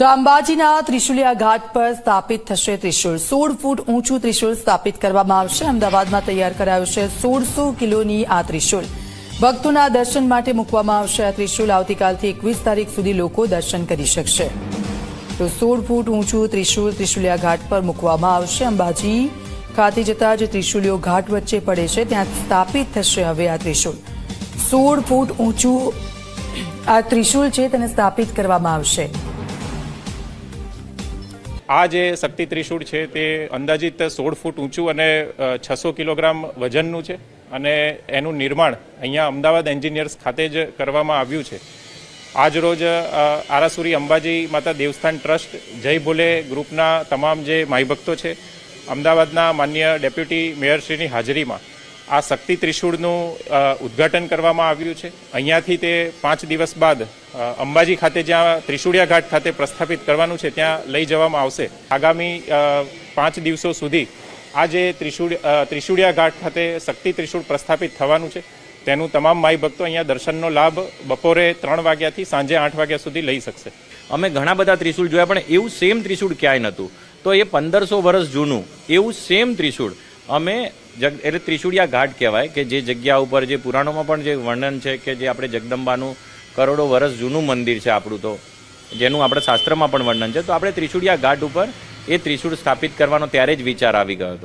તો અંબાજીના ત્રિશુલિયા ઘાટ પર સ્થાપિત થશે ત્રિશુલ સોળ ફૂટ ઊંચું ત્રિશુલ સ્થાપિત કરવામાં આવશે. અમદાવાદમાં તૈયાર કરાયું છે સોળસો કિલોની આ ત્રિશુલ ભક્તોના દર્શન માટે મૂકવામાં આવશે આ ત્રિશુલ આવતીકાલથી એકવીસ તારીખ સુધી લોકો દર્શન કરી શકશે. તો સોળ ફૂટ ઊંચું ત્રિશુલ ત્રિશુલિયા ઘાટ પર મૂકવામાં આવશે. અંબાજી ખાતે જતા જે ત્રિશુલીઓ ઘાટ વચ્ચે પડે છે. ત્યાં સ્થાપિત થશે હવે આ ત્રિશુલ સોળ ફૂટ ઊંચું આ ત્રિશુલ છે તેને સ્થાપિત કરવામાં આવશે. આ જે શક્તિ ત્રિશૂળ છે તે અંદાજિત સોળ ફૂટ ઊંચું અને છસો કિલોગ્રામ વજનનું છે અને એનું નિર્માણ અહીંયા અમદાવાદ એન્જિનિયર્સ ખાતે જ કરવામાં આવ્યું છે. આજ રોજ આરાસુરી અંબાજી માતા દેવસ્થાન ટ્રસ્ટ જય ભોલે ગ્રુપના તમામ જે માઈભક્તો છે, અમદાવાદના માન્ય ડેપ્યુટી મેયરશ્રીની હાજરીમાં આ શક્તિ ત્રિશૂળનું ઉદ્ઘાટન કરવામાં આવ્યું છે. અહીંયાથી તે પાંચ દિવસ બાદ અંબાજી ખાતે જ્યાં ત્રિશુળિયા ઘાટ ખાતે પ્રસ્થાપિત કરવાનું છે, ત્યાં લઈ જવામાં આવશે. આગામી પાંચ દિવસો સુધી આ જે ત્રિશુળ ત્રિશુળિયા ઘાટ ખાતે શક્તિ ત્રિશુળ પ્રસ્થાપિત થવાનું છે, તેનું તમામ માઈ ભક્તો અહીંયા દર્શનનો લાભ બપોરે ત્રણ વાગ્યાથી સાંજે આઠ વાગ્યા સુધી લઈ શકશે. અમે ઘણા બધા ત્રિશૂળ જોયા, પણ એવું સેમ ત્રિશૂળ ક્યાંય નહોતું. તો એ પંદરસો વર્ષ જૂનું, એવું સેમ ત્રિશૂળ. અમે જગ, એટલે ત્રિશુળિયા ઘાટ કહેવાય કે જે જગ્યા ઉપર, જે પુરાણોમાં પણ જે વર્ણન છે કે જે આપણે જગદંબાનું કરોડો વર્ષ જૂનું મંદિર છે આપણું તો, જેનું આપણે શાસ્ત્રમાં પણ વર્ણન છે, તો આપણે ત્રિશુળિયા ઘાટ ઉપર એ ત્રિશૂળ સ્થાપિત કરવાનો ત્યારે જ વિચાર આવી ગયો હતો.